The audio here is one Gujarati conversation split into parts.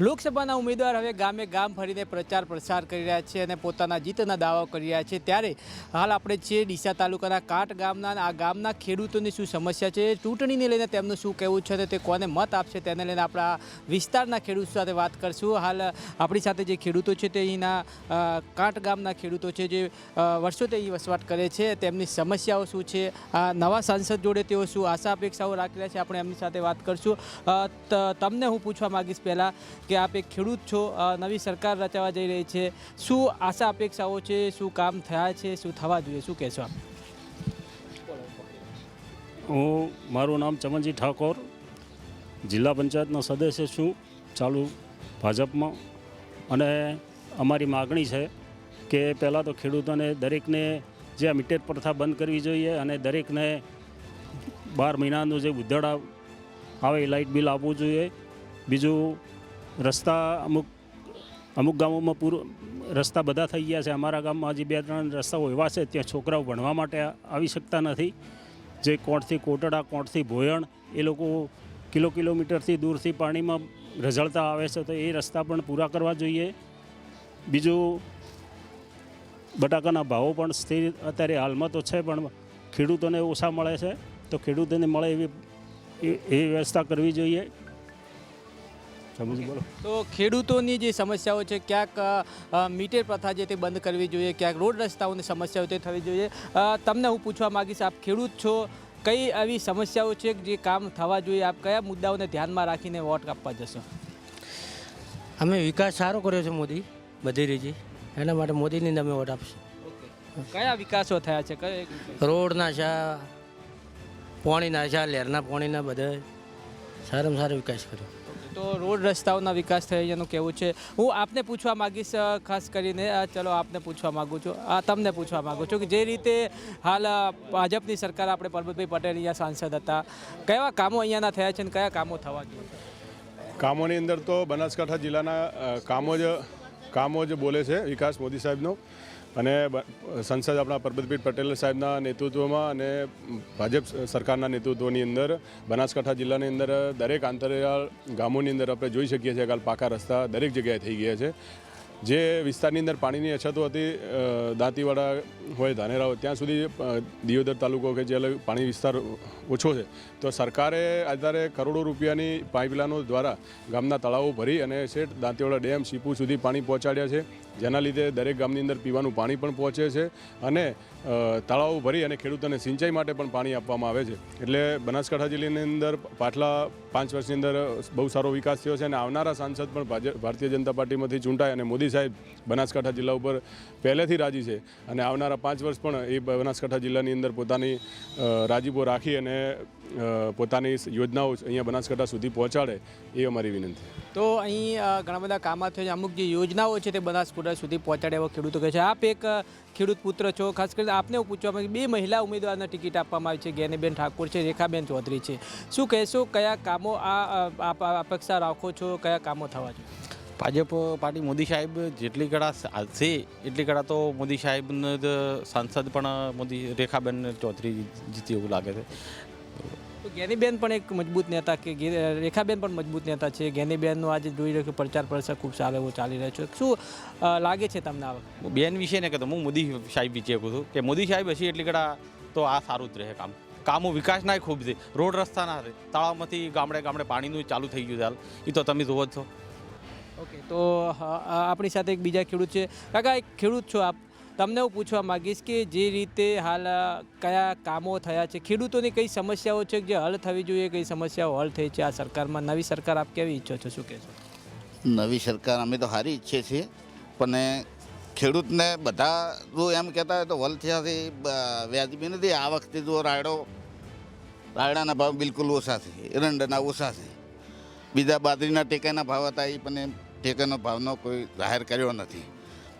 લોકસભાના ઉમેદવાર હવે ગામે ગામ ફરીને પ્રચાર પ્રસાર કરી રહ્યા છે અને પોતાના જીતના દાવાઓ કરી રહ્યા છે. ત્યારે હાલ આપણે છીએ ડીસા તાલુકાના કાંટ ગામના આ ગામના ખેડૂતોની શું સમસ્યા છે ચૂંટણીને લઈને તેમનું શું કહેવું છે તે કોને મત આપશે તેને લઈને આપણા વિસ્તારના ખેડૂતો સાથે વાત કરશું. હાલ આપણી સાથે જે ખેડૂતો છે તે અહીંના અ, ગામના ખેડૂતો છે જે વર્ષોથી અહીં વસવાટ કરે છે. તેમની સમસ્યાઓ શું છે? નવા સાંસદ જોડે તેઓ શું આશા અપેક્ષાઓ રાખી રહ્યા છે? આપણે એમની સાથે વાત કરશું. તમને હું પૂછવા માગીશ પહેલાં કે આપ એક ખેડૂત છો નવી સરકાર રચાવા જઈ રહી છે. શું આશા, અપેક્ષાઓ છે? શું કામ થયા છે? શું થવા જોઈએ? શું કહેશો આપ? હું, મારું નામ ચમનજી ઠાકોર. જિલ્લા પંચાયતનો સદસ્ય છું, ચાલુ ભાજપમાં. અને અમારી માગણી છે કે પહેલાં તો ખેડૂતોને દરેકને જે આ મીટેર પ્રથા બંધ કરવી જોઈએ અને દરેકને બાર મહિનાનું જે ઉધડા આવે એ લાઇટ બિલ આપવું જોઈએ. બીજું રસ્તા અમુક અમુક ગામોમાં પૂરો, રસ્તા બધા થઈ ગયા છે. અમારા ગામમાં હજી બે ત્રણ રસ્તાઓ એવા છે ત્યાં છોકરાઓ ભણવા માટે આવી શકતા નથી. જે કોણથી કોટડા, કોણથી ભોયણ, એ લોકો કિલો કિલોમીટરથી દૂરથી પાણીમાં રઝળતા આવે છે, તો એ રસ્તા પણ પૂરા કરવા જોઈએ. બીજું, બટાકાના ભાવો પણ સ્થિર અત્યારે હાલમાં તો છે, પણ ખેડૂતોને ઓછા મળે છે. તો ખેડૂતોને મળે એવી, એ- વ્યવસ્થા કરવી જોઈએ. સમજી બોલો. તો ખેડૂતોની જે સમસ્યાઓ છે ક્યાંક મીટર પ્રથા જે તે બંધ કરવી જોઈએ ક્યાંક રોડ રસ્તાઓની સમસ્યાઓ તે થવી જોઈએ. તમને હું પૂછવા માગીશ આપ ખેડૂત છો કઈ આવી સમસ્યાઓ છે જે કામ થવા જોઈએ? આપ કયા મુદ્દાઓને ધ્યાનમાં રાખીને વોટ આપવા જશો? અમે વિકાસ સારો કર્યો છે મોદી બધી રીતે એના માટે મોદીને અમે વોટ આપશું. કયા વિકાસો થયા છે? કયા રોડના છે પાણીના છે લહેરના પાણીના બધા સારામાં સારો વિકાસ કર્યો. તો રોડ રસ્તાઓના વિકાસ થયો એનું કહેવું છે. હું આપને પૂછવા માગીશ ખાસ કરીને ચલો આપને પૂછવા માગું છું. આ, તમને પૂછવા માગું છું કે જે રીતે હાલ ભાજપની સરકાર, આપણે પરબતભાઈ પટેલ અહીંયા સાંસદ હતા. કયા કામો અહીંયાના થયા છે અને કયા કામો થવા જોઈએ? કામોની અંદર તો બનાસકાંઠા જિલ્લાના કામો જ કામો જ બોલે છે વિકાસ મોદી સાહેબનો. અને સંસદ આપણા પરબતભાઈ પટેલ સાહેબના નેતૃત્વમાં અને ભાજપ સરકારના નેતૃત્વની અંદર, બનાસકાંઠા જિલ્લાની અંદર દરેક આંતરિયાળ ગામોની અંદર આપણે જોઈ શકીએ છીએ કાલ પાકા રસ્તા દરેક જગ્યાએ થઈ ગયા છે. જે વિસ્તારની અંદર પાણીની અછતો હતી દાંતીવાડા હોય ધાનેરા હોય ત્યાં સુધી દિયોદર તાલુકો કે જે પાણી વિસ્તાર ઓછો છે, તો સરકારે આધારે કરોડો રૂપિયાની પાઇપલાઇનો દ્વારા ગામના તળાવો ભરી અને શેઠ દાંતીવાડા ડેમ, સીપુ સુધી પાણી પહોંચાડ્યા છે. જેના લીધે દરેક ગામની અંદર પીવાનું પાણી પણ પહોંચે છે અને તળાવો ભરી અને ખેડૂતોને સિંચાઈ માટે પણ પાણી આપવામાં આવે છે. એટલે બનાસકાંઠા જિલ્લાની અંદર પાછલા પાંચ વર્ષની અંદર બહુ સારો વિકાસ થયો છે અને આવનારા સાંસદ પણ ભારતીય જનતા પાર્ટીમાંથી ચૂંટાય અને મોદી સાહેબ બનાસકાંઠા જિલ્લા ઉપર પહેલેથી રાજી છે અને આવનારા પાંચ વર્ષ પણ એ બનાસકાંઠા જિલ્લાની અંદર પોતાની રાજીપો રાખી અને પોતાની યોજનાઓ અહીંયા બનાસકાંઠા સુધી પહોંચાડે એ અમારી વિનંતી. તો અહીં ઘણા બધા કામો થયા છે. અમુક જે યોજનાઓ છે તે બનાસકાંઠા સુધી પહોંચાડે એવા ખેડૂતો કહે છે. આપ એક ખેડૂત પુત્ર છો. ખાસ કરીને આપને એવું પૂછવા માંગુ બે મહિલા ઉમેદવારને ટિકિટ આપવામાં આવી છે. જ્ઞાનીબેન ઠાકોર છે, રેખાબેન ચૌધરી છે. શું કહેશો, કયા કામો આ અપેક્ષા રાખો છો? કયા કામો થવા જોઈએ? ભાજપ પાર્ટી મોદી સાહેબ જેટલી કડા છે એટલી કડા તો મોદી સાહેબને જ સાંસદ પણ મોદી રેખાબેન ચૌધરી જીતી એવું લાગે છે. ગેનીબેન પણ એક મજબૂત નેતા કે રેખાબેન પણ મજબૂત નેતા છે. ગેનીબેનનો આજે જોઈ રહ્યો કે પ્રચાર પ્રસાર ખૂબ સારો એવો ચાલી રહ્યો છે. શું લાગે છે તમને આ બેન વિશે ને કહેતો હું મોદી સાહેબ વિશે કહું છું કે મોદી સાહેબ હશે એટલી કડા તો આ સારું જ રહે કામ. કામો વિકાસના ખૂબ છે. રોડ રસ્તાના તળાવમાંથી ગામડે ગામડે પાણીનું ચાલુ થઈ ગયું છે હાલ. એ તો તમે જોવો જ છો. ઓકે, તો આપણી સાથે એક બીજા ખેડૂત છે. કાકા, એક ખેડૂત છો આપ. તમને હું પૂછવા માગીશ કે જે રીતે હાલ કયા કામો થયા છે? ખેડૂતોની કઈ સમસ્યાઓ છે જે હલ થવી જોઈએ? કઈ સમસ્યાઓ હલ થઈ છે આ સરકારમાં? નવી સરકાર આપ કેવી ઈચ્છો છો? શું કહેશો? નવી સરકાર અમે તો સારી ઈચ્છીએ છીએ, પણ ખેડૂતને બધા જો એમ કહેતા હોય તો વલ થયાથી વ્યાજબી નથી. આ વખતે જો રાયડો, રાયડાના ભાવ બિલકુલ ઓછા છે, એરંડાના ઓછા છે. બીજા બાદરીના ટેકાના ભાવ હતા એ પણ ટેકાનો ભાવનો કોઈ જાહેર કર્યો નથી.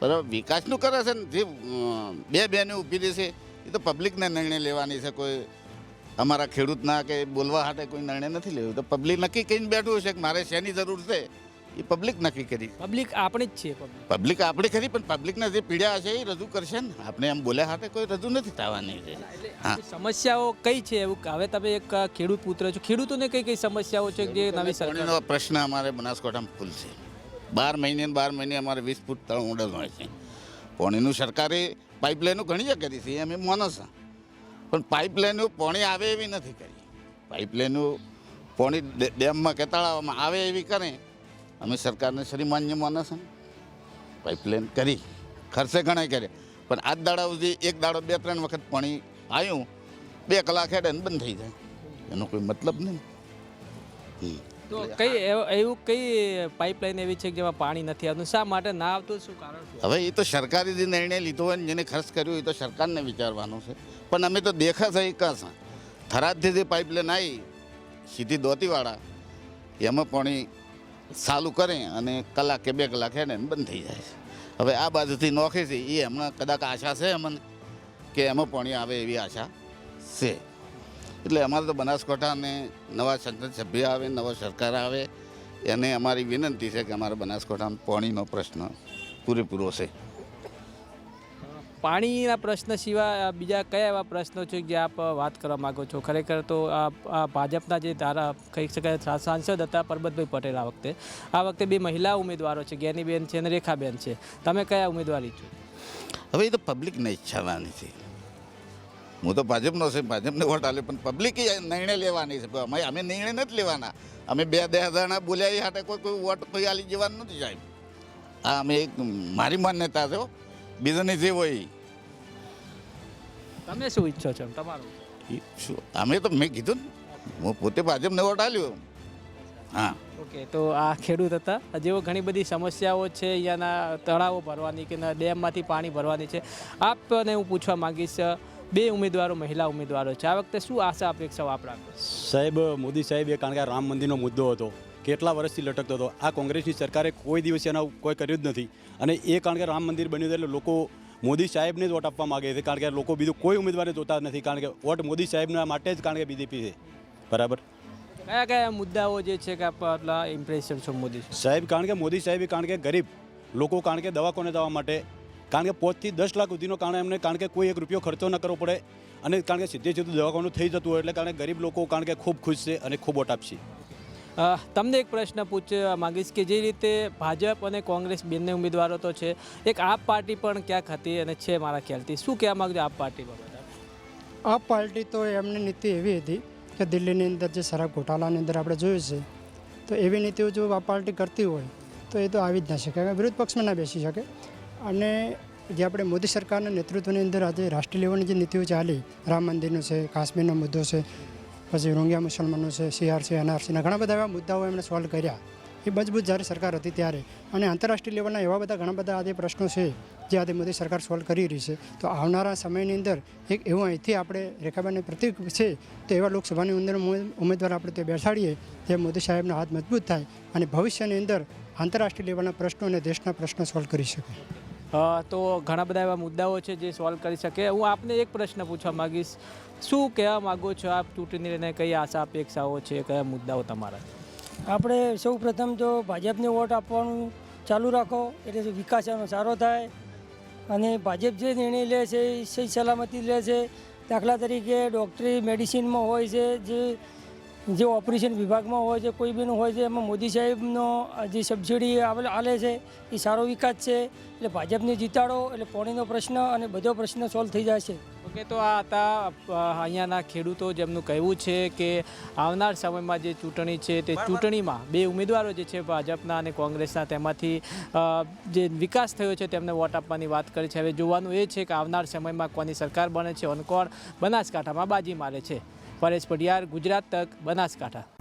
બરાબર વિકાસનું કરે છે ને જે બે બેને ઊભી રહી છે એ તો પબ્લિકને નિર્ણય લેવાની છે. કોઈ અમારા ખેડૂતના કે બોલવા માટે કોઈ નિર્ણય નથી લેવો તો પબ્લિક નક્કી કહીને બેઠું છે કે મારે શેની જરૂર છે એ પબ્લિક નક્કી કરી. પબ્લિક આપણી જ છે પબ્લિક. આપણી ખરી પણ પબ્લિકને જે પીડા હશે એ રજૂ કરશે ને. આપણે એમ બોલ્યા હાથે કોઈ રજૂ નથી થવાની. છે હા. સમસ્યાઓ કઈ છે એવું હવે તમે એક ખેડૂત પુત્ર છો. ખેડૂતોને કઈ કઈ સમસ્યાઓ છે જે નવી સરકારનો પ્રશ્ન અમારે બનાસકાંઠામાં ફૂલ છે. બાર મહિને બાર મહિને અમારે વીસ ફૂટ તળ ઊંડે હોય છે. પાણીનું સરકારે પાઇપલાઇનો ઘણી જ કરી છે અમે એમ માનો છે. પણ પાઇપલાઇનો પાણી આવે એવી નથી કરી. પાઇપલાઇનો પાણી ડેમમાં કે તળાવમાં આવે એવી કરે. અમે સરકારને શ્રીમાન્ય માને છે પાઇપલાઇન કરી, ખર્ચે ઘણા કર્યા. પણ આજ દાડા સુધી એક દાડો બે ત્રણ વખત પાણી આવ્યું બે કલાક હેડે બંધ થઈ જાય. એનો કોઈ મતલબ નહીં. તો કઈ એવ- કઈ પાઇપલાઇન એવી છે કે જેમાં પાણી નથી આવતું? શા માટે ના આવતું? શું કારણ હવે એ તો સરકારે જે નિર્ણય લીધો હોય ને જેને ખર્ચ કર્યો એ તો સરકારને વિચારવાનું છે. પણ અમે તો દેખા છે કાં છે? થરાદથી જે પાઇપલાઇન આવી સીધી દોતીવાળા એમાં પાણી ચાલુ કરે અને કલાક કે બે કલાક ને બંધ થઈ જાય છે. હવે આ બાજુથી નોખે છે એ હમણાં કદાચ આશા છે અમને કે એમાં પાણી આવે એવી આશા છે. એટલે અમારે તો બનાસકાંઠાને નવા સંસદ સભ્ય આવે નવા સરકાર આવે એને અમારી વિનંતી છે કે અમારે બનાસકાંઠામાં પાણીનો પ્રશ્ન પૂરેપૂરો છે. પાણીના પ્રશ્ન સિવાય બીજા કયા એવા પ્રશ્નો છે જે આપ વાત કરવા માંગો છો? ખરેખર તો આ ભાજપના જે ધારા કહી શકાય સાંસદ હતા પરબતભાઈ પટેલ આ વખતે. આ વખતે બે મહિલા ઉમેદવારો છે જ્ઞાનીબેન છે અને રેખાબેન છે. તમે કયા ઉમેદવારી છો? હવે એ તો પબ્લિકને ઈચ્છાવાની છે. હું તો ભાજપનો છે ભાજપને વોટ આલે પણ પબ્લિક નિર્ણય લેવાની છે. અમે અમે નિર્ણય નથી લેવાના. અમે બે બે હજારના બોલ્યા એ હાટે કોઈ કોઈ વોટ કોઈ આલી જવાનું નથી સાહેબ. આ અમે એક મારી માન્યતા છે બીજાની જે હોય. તમે શું ઈચ્છો છો તમારું? શું? અમે તો મેં કીધું ને હું પોતે ભાજપને વોટ આલ્યો હા. ઓકે તો આ ખેડૂત હતા. જેઓ ઘણી બધી સમસ્યાઓ છે અહીંયાના તળાવો ભરવાની કે ના ડેમમાંથી પાણી ભરવાની છે આપને હું પૂછવા માંગીશ બે ઉમેદવારો મહિલા ઉમેદવારો છે. આ વખતે શું આશા અપેક્ષાઓ આપ રાખો સાહેબ મોદી સાહેબ એ કારણ કે આ રામ મંદિરનો મુદ્દો હતો કેટલા વર્ષથી લટકતો હતો. આ કોંગ્રેસની સરકારે કોઈ દિવસ એના કોઈ કર્યું જ નથી. અને એ કારણ કે રામ મંદિર બન્યું એટલે લોકો મોદી સાહેબને જ વોટ આપવા માગે છે. કારણ કે લોકો બીજું કોઈ ઉમેદવારને જોતા નથી. કારણ કે વોટ મોદી સાહેબના માટે જ કારણ કે બીજેપી છે. બરાબર? કયા કયા મુદ્દાઓ જે છે કે આપણા ઇમ્પ્રેશન છો મોદી? સાહેબ કારણ કે મોદી સાહેબ કારણ કે ગરીબ લોકો કારણ કે દવાખાને જવા માટે કારણ કે પાંચથી દસ લાખ સુધીનો કારણે એમને કારણ કે કોઈ એક રૂપિયો ખર્ચો ન કરવો પડે અને કારણ કે સીધે સીધું દવાખાનું થઈ જતું હોય એટલે કારણ કે ગરીબ લોકો કારણ કે ખૂબ ખુશ છે અને ખૂબ વોટ આપશે. તમને એક પ્રશ્ન પૂછવા માંગીશ કે જે રીતે ભાજપ અને કોંગ્રેસ બંને ઉમેદવારો તો છે એક આપ પાર્ટી પણ ક્યાંક હતી અને છે મારા ખ્યાલથી. શું કહેવા માગજો આપ પાર્ટી બાબત? આપ પાર્ટી તો એમની નીતિ એવી હતી કે દિલ્હીની અંદર જે શરાબ ઘોટાલાની અંદર આપણે જોયું છે તો એવી નીતિઓ જો આ પાર્ટી કરતી હોય તો એ તો આવી જ ના શકે. વિરોધ પક્ષમાં ના બેસી શકે. અને જે આપણે મોદી સરકારના નેતૃત્વની અંદર આજે રાષ્ટ્રીય લેવલની જે નીતિઓ ચાલી, રામ મંદિરનો છે, કાશ્મીરનો મુદ્દો છે, પછી રોંગિયા મુસલમાનો છે સીઆરસી એનઆરસીના ઘણા બધા એવા મુદ્દાઓ એમણે સોલ્વ કર્યા. એ મજબૂત જ્યારે સરકાર હતી ત્યારે. અને આંતરરાષ્ટ્રીય લેવલના એવા બધા ઘણા બધા આજે પ્રશ્નો છે, જે આજે મોદી સરકાર સોલ્વ કરી રહી છે. તો આવનારા સમયની અંદર એક એવું અહીંથી આપણે રેખાબેનને પ્રતિક છે, તો એવા લોકસભાની અંદર ઉમેદવાર આપણે તે બેસાડીએ જે મોદી સાહેબનો હાથ મજબૂત થાય અને ભવિષ્યની અંદર આંતરરાષ્ટ્રીય લેવલના પ્રશ્નો અને દેશના પ્રશ્નો સોલ્વ કરી શકે. તો ઘણા બધા એવા મુદ્દાઓ છે જે સોલ્વ કરી શકે. હું આપને એક પ્રશ્ન પૂછવા માંગીશ. શું કહેવા માગો છો આપ ચૂંટણીને કઈ આશા, અપેક્ષાઓ છે? કયા મુદ્દાઓ તમારા? આપણે સૌ પ્રથમ જો ભાજપને વોટ આપવાનું ચાલુ રાખો. એટલે વિકાસ એનો સારો થાય. અને ભાજપ જે નિર્ણય લે છે એ સહી સલામતી લે છે. દાખલા તરીકે ડૉક્ટરી મેડિસિનમાં હોય છે જે જે ઓપરેશન વિભાગમાં હોય છે, કોઈ બીનું હોય છે, એમાં મોદી સાહેબનો જે સબસિડી આલે છે, એ સારો વિકાસ છે. એટલે ભાજપને જીતાડો, એટલે પોણીનો પ્રશ્ન અને બધો પ્રશ્ન સોલ્વ થઈ જશે. ઓકે, તો આ હતા અહીંયાના ખેડૂતો જેમનું કહેવું છે કે આવનાર સમયમાં જે ચૂંટણી છે, તે ચૂંટણીમાં બે ઉમેદવારો જે છે, ભાજપના અને કોંગ્રેસના, તેમાંથી જે વિકાસ થયો છે, તેમને વોટ આપવાની વાત કરી છે. હવે જોવાનું એ છે કે આવનાર સમયમાં કોની સરકાર બને છે અને બનાસકાંઠામાં બાજી મારે છે. પરેશ પડિયાર ગુજરાત તક બનાસકાંઠા.